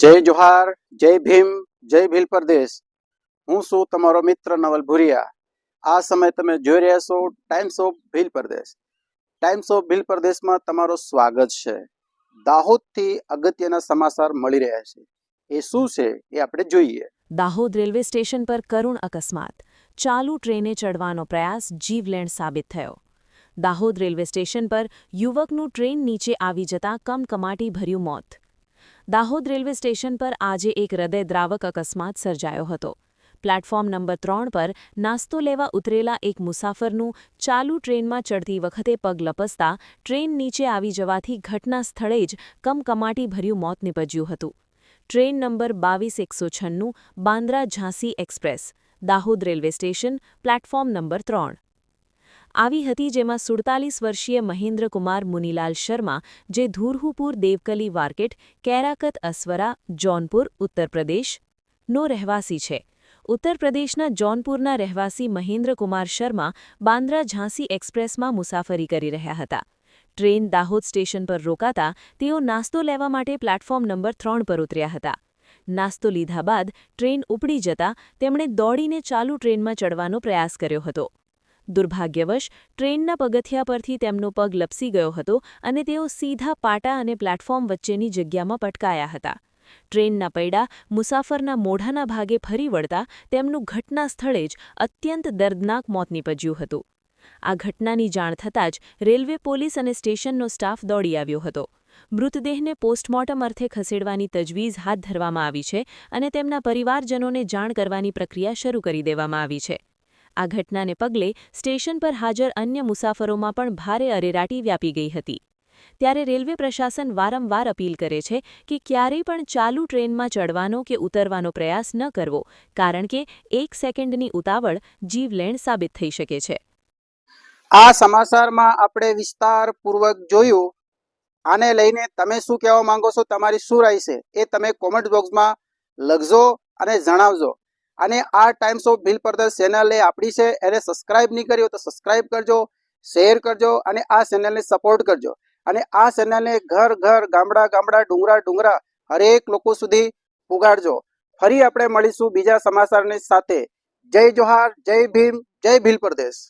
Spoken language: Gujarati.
જય જોહાર, જય ભીમ, જય ભીલ પ્રદેશ હું છું તમારો મિત્ર નવલ ભુરિયા. આ સમય તમે જોઈ રહ્યા છો times of Bhil Pradesh times of Bhil પ્રદેશમાં તમારો સ્વાગત છે. દાહોદથી અગત્યના સમાચાર મળી રહ્યા છે. એ શું છે એ આપણે જોઈએ. દાહોદ રેલવે સ્ટેશન પર કરુણ અકસ્માત. ચાલુ ટ્રેને ચડવાનો પ્રયાસ જીવલેણ સાબિત થયો. દાહોદ રેલવે સ્ટેશન પર યુવકનું ટ્રેન નીચે આવી જતાં કમકમાટી ભર્યું મોત. દાહોદ રેલવે સ્ટેશન પર આજે એક હૃદયદ્રાવક અકસ્માત સર્જાયો હતો. પ્લેટફોર્મ નંબર ત્રણ પર નાસ્તો લેવા ઉતરેલા એક મુસાફરનું ચાલુ ટ્રેનમાં ચડતી વખતે પગ લપસતા ટ્રેન નીચે આવી જવાથી ઘટના સ્થળે જ કમકમાટી ભર્યું મોત નિપજ્યું હતું. ટ્રેન નંબર બાવીસ એકસો છન્નું Bandra Jhansi express, Dahod railway station, platform number ત્રણ. આવી હતી જેમાં સુડતાલીસ વર્ષીય મહેન્દ્રકુમાર મુનીલાલ શર્મા, જે ધુરહુપુર દેવકલી માર્કેટ કેરાકત અસ્વરા, જૌનપુર ઉત્તર પ્રદેશ નો રહેવાસી છે. ઉત્તર પ્રદેશના જૌનપુરના રહેવાસી મહેન્દ્રકુમાર શર્મા બાંદ્રા ઝાંસી એક્સપ્રેસમાં મુસાફરી કરી રહ્યા હતા. ટ્રેન દાહોદ સ્ટેશન પર રોકાતા તેઓ નાસ્તો લેવા માટે પ્લેટફોર્મ નંબર ત્રણ પર ઉતર્યા હતા. નાસ્તો લીધા બાદ ટ્રેન ઉપડી જતા તેમણે દોડીને ચાલુ ટ્રેનમાં ચડવાનો પ્રયાસ કર્યો હતો. દુર્ભાગ્યવશ, ટ્રેનના પગથિયા પરથી તેમનો પગ લપસી ગયો હતો અને તેઓ સીધા પાટા અને પ્લેટફોર્મ વચ્ચેની જગ્યામાં પટકાયા હતા. ટ્રેનના પૈડા મુસાફરના મોઢાના ભાગે ફરી વળતા તેમનું ઘટના સ્થળે જ અત્યંત દર્દનાક મોત નીપજ્યું હતું. આ ઘટનાની જાણ થતાં જ રેલવે પોલીસ અને સ્ટેશનનો સ્ટાફ દોડી આવ્યો હતો. મૃતદેહને પોસ્ટમોર્ટમ અર્થે ખસેડવાની તજવીજ હાથ ધરવામાં આવી છે અને તેમના પરિવારજનોને જાણ કરવાની પ્રક્રિયા શરૂ કરી દેવામાં આવી છે. આ ઘટનાને પગલે સ્ટેશન પર હાજર અન્ય મુસાફરોમાં પણ ભારે અરેરાટી વ્યાપી ગઈ હતી. ત્યારે રેલવે પ્રશાસન વારંવાર અપીલ કરે છે કે ક્યારેય પણ ચાલુ ટ્રેનમાં ચડવાનો કે ઉતરવાનો પ્રયાસ ન કરવો, કારણ કે એક સેકન્ડની ઉતાવળ જીવલેણ સાબિત થઈ શકે છે. આ સમાચારમાં આપણે વિસ્તારપૂર્વક જોયું. આને લઈને તમે શું કહેવા માંગો છો, તમારી શું છે, એ તમે કોમેન્ટ બોક્સમાં લખજો અને જણાવજો. અને આ ટાઈમ્સ ઓફ ભીલ પરદર ચેનલ આપણી છે. એને સબસ્ક્રાઇબ નહીં કરી તો સબસ્ક્રાઇબ કરજો શેર કરજો અને આ ચેનલને સપોર્ટ કરજો. અને આ ચેનલને ઘર ઘર ગામડા ગામડા ડુંગરા ડુંગરા હરેક લોકો સુધી પુગાડજો. ફરી આપણે મળીશું બીજા સમાચારની સાથે. જય જોહાર, જય ભીમ, જય ભીલ પ્રદેશ.